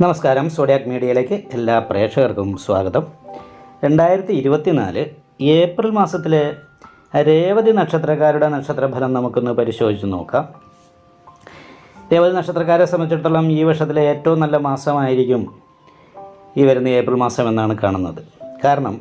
നമസ്കാരം. സോഡിയാക് മീഡിയയിലേക്ക് എല്ലാ പ്രേക്ഷകർക്കും സ്വാഗതം. രണ്ടായിരത്തി ഇരുപത്തിനാല് ഏപ്രിൽ മാസത്തിലെ രേവതി നക്ഷത്രക്കാരുടെ നക്ഷത്രഫലം നമുക്കൊന്ന് പരിശോധിച്ച് നോക്കാം. രേവതി നക്ഷത്രക്കാരെ സംബന്ധിച്ചിടത്തോളം ഈ വർഷത്തിലെ ഏറ്റവും നല്ല മാസമായിരിക്കും ഈ വരുന്ന ഏപ്രിൽ മാസം എന്നാണ് കാണുന്നത്. കാരണം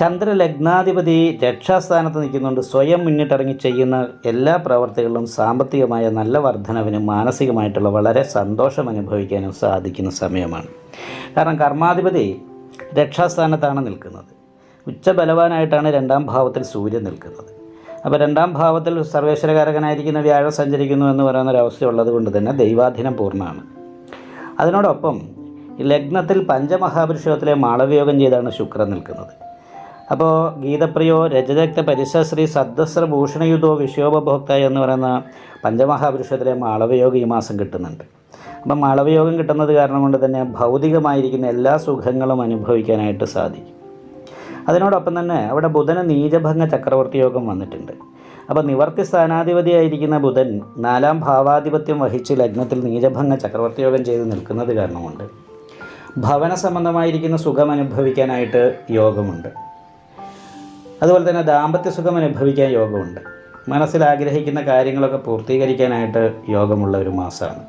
ചന്ദ്രലഗ്നാധിപതി രക്ഷാസ്ഥാനത്ത് നിൽക്കുന്നുണ്ട്. സ്വയം മുന്നിട്ടിറങ്ങി ചെയ്യുന്ന എല്ലാ പ്രവർത്തികളിലും സാമ്പത്തികമായ നല്ല വർധനവിനും മാനസികമായിട്ടുള്ള വളരെ സന്തോഷം അനുഭവിക്കാനും സാധിക്കുന്ന സമയമാണ്. കാരണം കർമാധിപതി രക്ഷാസ്ഥാനത്താണ് നിൽക്കുന്നത്. ഉച്ചബലവാനായിട്ടാണ് രണ്ടാം ഭാവത്തിൽ സൂര്യൻ നിൽക്കുന്നത്. അപ്പോൾ രണ്ടാം ഭാവത്തിൽ സർവേശ്വരകാരകനായിരിക്കുന്ന വ്യാഴം സഞ്ചരിക്കുന്നു എന്ന് പറയുന്ന ഉള്ളത് കൊണ്ട് തന്നെ ദൈവാധീനം പൂർണമാണ്. അതിനോടൊപ്പം ലഗ്നത്തിൽ പഞ്ചമഹാപുരുഷത്തിലെ മാളവയോഗം ചെയ്താണ് ശുക്രൻ നിൽക്കുന്നത്. അപ്പോൾ ഗീതപ്രിയോ രജതക്ത പരിസശ്രീ സദ്വസ്ത്ര ഭൂഷണയുധോ വിഷയോപഭോക്ത എന്ന് പറയുന്ന പഞ്ചമഹാപുരുഷത്തിലെ മാളവയോഗം ഈ മാസം കിട്ടുന്നുണ്ട്. അപ്പം മാളവയോഗം കിട്ടുന്നത് കാരണം കൊണ്ട് തന്നെ ഭൗതികമായിരിക്കുന്ന എല്ലാ സുഖങ്ങളും അനുഭവിക്കാനായിട്ട് സാധിക്കും. അതിനോടൊപ്പം തന്നെ അവിടെ ബുധന് നീചഭംഗ ചക്രവർത്തി യോഗം വന്നിട്ടുണ്ട്. അപ്പോൾ നിവർത്തി സ്ഥാനാധിപതിയായിരിക്കുന്ന ബുധൻ നാലാം ഭാവാധിപത്യം വഹിച്ച് ലഗ്നത്തിൽ നീചഭംഗ ചക്രവർത്തി യോഗം ചെയ്ത് നിൽക്കുന്നത് കാരണമുണ്ട് ഭവന സംബന്ധമായിരിക്കുന്ന സുഖം അനുഭവിക്കാനായിട്ട് യോഗമുണ്ട്. അതുപോലെ തന്നെ ദാമ്പത്യ സുഖം അനുഭവിക്കാൻ യോഗമുണ്ട്. മനസ്സിൽ ആഗ്രഹിക്കുന്ന കാര്യങ്ങളൊക്കെ പൂർത്തീകരിക്കാനായിട്ട് യോഗമുള്ള ഒരു മാസമാണ്.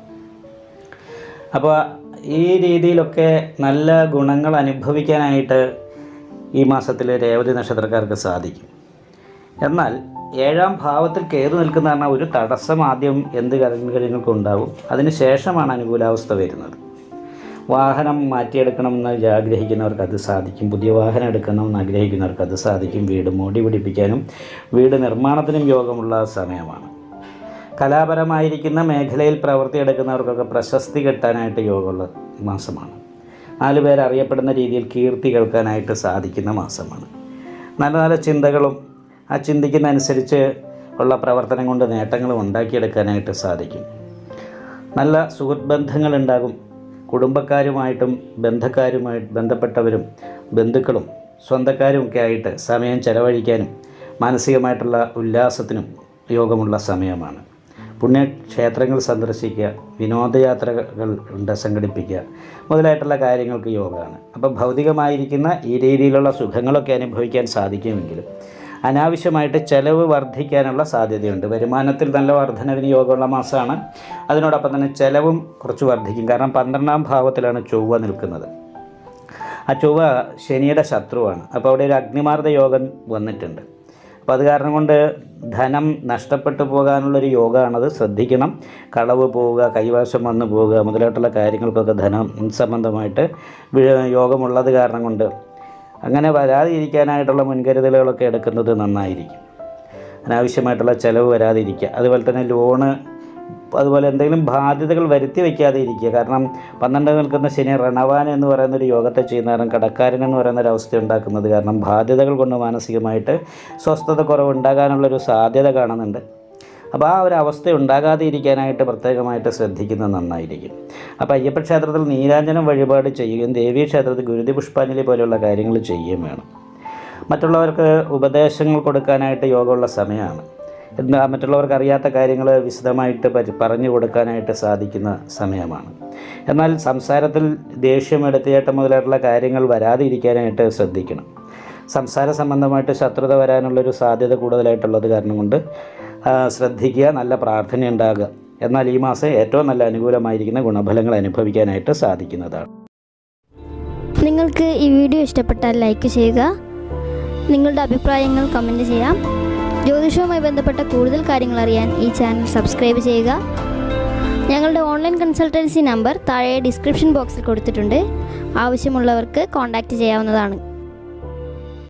അപ്പോൾ ഈ രീതിയിലൊക്കെ നല്ല ഗുണങ്ങൾ അനുഭവിക്കാനായിട്ട് ഈ മാസത്തിൽ രേവതി നക്ഷത്രക്കാർക്ക് സാധിക്കും. എന്നാൽ ഏഴാം ഭാവത്തിൽ കയറി നിൽക്കുന്ന പറഞ്ഞാൽ ഒരു തടസ്സം ആദ്യം എന്ത് കാര്യങ്ങൾക്കും ഉണ്ടാവും അതിന് ശേഷമാണ് അനുകൂലാവസ്ഥ വരുന്നത്. വാഹനം മാറ്റിയെടുക്കണമെന്ന് ആഗ്രഹിക്കുന്നവർക്ക് അത് സാധിക്കും. പുതിയ വാഹനം എടുക്കണമെന്ന് ആഗ്രഹിക്കുന്നവർക്ക് അത് സാധിക്കും. വീട് മോടി പിടിപ്പിക്കാനും വീട് നിർമ്മാണത്തിനും യോഗമുള്ള സമയമാണ്. കലാപരമായിരിക്കുന്ന മേഖലയിൽ പ്രവൃത്തിയെടുക്കുന്നവർക്കൊക്കെ പ്രശസ്തി കിട്ടാനായിട്ട് യോഗമുള്ള മാസമാണ്. നാല് പേർ അറിയപ്പെടുന്ന രീതിയിൽ കീർത്തി കേൾക്കാനായിട്ട് സാധിക്കുന്ന മാസമാണ്. നല്ല നല്ല ചിന്തകളും ആ ചിന്തിക്കുന്ന അനുസരിച്ച് ഉള്ള പ്രവർത്തനം കൊണ്ട് നേട്ടങ്ങളും ഉണ്ടാക്കിയെടുക്കാനായിട്ട് സാധിക്കും. നല്ല സുഹൃത്ത് ബന്ധങ്ങളുണ്ടാകും കുടുംബക്കാരുമായിട്ടും ബന്ധക്കാരുമായി ബന്ധപ്പെട്ടവരും ബന്ധുക്കളും സ്വന്തക്കാരും ഒക്കെ ആയിട്ട് സമയം ചെലവഴിക്കാനും മാനസികമായിട്ടുള്ള ഉല്ലാസത്തിനും യോഗമുള്ള സമയമാണ്. പുണ്യക്ഷേത്രങ്ങൾ സന്ദർശിക്കുക വിനോദയാത്രകൾ ഉണ്ട് സംഘടിപ്പിക്കുക മുതലായിട്ടുള്ള കാര്യങ്ങൾക്ക് യോഗമാണ്. അപ്പോൾ ഭൗതികമായിരിക്കുന്ന ഈ രീതിയിലുള്ള സുഖങ്ങളൊക്കെ അനുഭവിക്കാൻ സാധിക്കുമെങ്കിലും അനാവശ്യമായിട്ട് ചെലവ് വർദ്ധിക്കാനുള്ള സാധ്യതയുണ്ട്. വരുമാനത്തിൽ നല്ല വർധനവിന് യോഗമുള്ള മാസമാണ്. അതിനോടൊപ്പം തന്നെ ചെലവും കുറച്ച് വർദ്ധിക്കും. കാരണം പന്ത്രണ്ടാം ഭാവത്തിലാണ് ചൊവ്വ നിൽക്കുന്നത്. ആ ചൊവ്വ ശനിയുടെ ശത്രുവാണ്. അപ്പോൾ അവിടെ ഒരു അഗ്നിമാർദ്ദ യോഗം വന്നിട്ടുണ്ട്. അപ്പോൾ അത് കാരണം കൊണ്ട് ധനം നഷ്ടപ്പെട്ടു പോകാനുള്ളൊരു യോഗമാണത്. ശ്രദ്ധിക്കണം. കളവ് പോവുക കൈവശം വന്നു പോവുക മുതലായിട്ടുള്ള കാര്യങ്ങൾക്കൊക്കെ ധനം സംബന്ധമായിട്ട് യോഗമുള്ളത് കാരണം കൊണ്ട് അങ്ങനെ വരാതിരിക്കാനായിട്ടുള്ള മുൻകരുതലുകളൊക്കെ എടുക്കുന്നത് നന്നായിരിക്കും. അനാവശ്യമായിട്ടുള്ള ചിലവ് വരാതിരിക്കുക. അതുപോലെ തന്നെ ലോണ് അതുപോലെ എന്തെങ്കിലും ബാധ്യതകൾ വരുത്തി വയ്ക്കാതെ ഇരിക്കുക കാരണം പന്ത്രണ്ട് നിൽക്കുന്ന ശനി റണവാൻ എന്ന് പറയുന്ന ഒരു യോഗത്തെ ചെയ്യുന്ന കാരണം കടക്കാരൻ എന്ന് പറയുന്ന ഒരു അവസ്ഥ ഉണ്ടാക്കുന്നത്. കാരണം ബാധ്യതകൾ കൊണ്ട് മാനസികമായിട്ട് സ്വസ്ഥത കുറവ് ഉണ്ടാകാനുള്ളൊരു സാധ്യത കാണുന്നുണ്ട്. അപ്പോൾ ആ ഒരു അവസ്ഥ ഉണ്ടാകാതെ ഇരിക്കാനായിട്ട് പ്രത്യേകമായിട്ട് ശ്രദ്ധിക്കുന്നത് നന്നായിരിക്കും. അപ്പോൾ അയ്യപ്പ ക്ഷേത്രത്തിൽ നീരാഞ്ജനം വഴിപാട് ചെയ്യുകയും ദേവീ ക്ഷേത്രത്തിൽ ഗുരുതി പുഷ്പാഞ്ജലി പോലെയുള്ള കാര്യങ്ങൾ ചെയ്യുകയും വേണം. മറ്റുള്ളവർക്ക് ഉപദേശങ്ങൾ കൊടുക്കാനായിട്ട് യോഗമുള്ള സമയമാണ്. എന്താ മറ്റുള്ളവർക്ക് അറിയാത്ത കാര്യങ്ങൾ വിശദമായിട്ട് പറഞ്ഞു കൊടുക്കാനായിട്ട് സാധിക്കുന്ന സമയമാണ്. എന്നാൽ സംസാരത്തിൽ ദേഷ്യം എടുത്തിയേട്ടം മുതലായിട്ടുള്ള കാര്യങ്ങൾ വരാതെ ഇരിക്കാനായിട്ട് ശ്രദ്ധിക്കണം. സംസാര സംബന്ധമായിട്ട് ശത്രുത വരാനുള്ളൊരു സാധ്യത കൂടുതലായിട്ടുള്ളത് കാരണം കൊണ്ട് ശ്രദ്ധിക്കുക നല്ല പ്രാർത്ഥന ഉണ്ടാകുക. എന്നാൽ ഈ മാസം ഏറ്റവും നല്ല അനുകൂലമായിരിക്കുന്ന ഗുണഫലങ്ങൾ അനുഭവിക്കാനായിട്ട് സാധിക്കുന്നതാണ്. നിങ്ങൾക്ക് ഈ വീഡിയോ ഇഷ്ടപ്പെട്ടാൽ ലൈക്ക് ചെയ്യുക. നിങ്ങളുടെ അഭിപ്രായങ്ങൾ കമന്റ് ചെയ്യാം. ജ്യോതിഷവുമായി ബന്ധപ്പെട്ട കൂടുതൽ കാര്യങ്ങൾ അറിയാൻ ഈ ചാനൽ സബ്സ്ക്രൈബ് ചെയ്യുക. ഞങ്ങളുടെ ഓൺലൈൻ കൺസൾട്ടൻസി നമ്പർ താഴെ ഡിസ്ക്രിപ്ഷൻ ബോക്സിൽ കൊടുത്തിട്ടുണ്ട്. ആവശ്യമുള്ളവർക്ക് കോൺടാക്റ്റ് ചെയ്യാവുന്നതാണ്.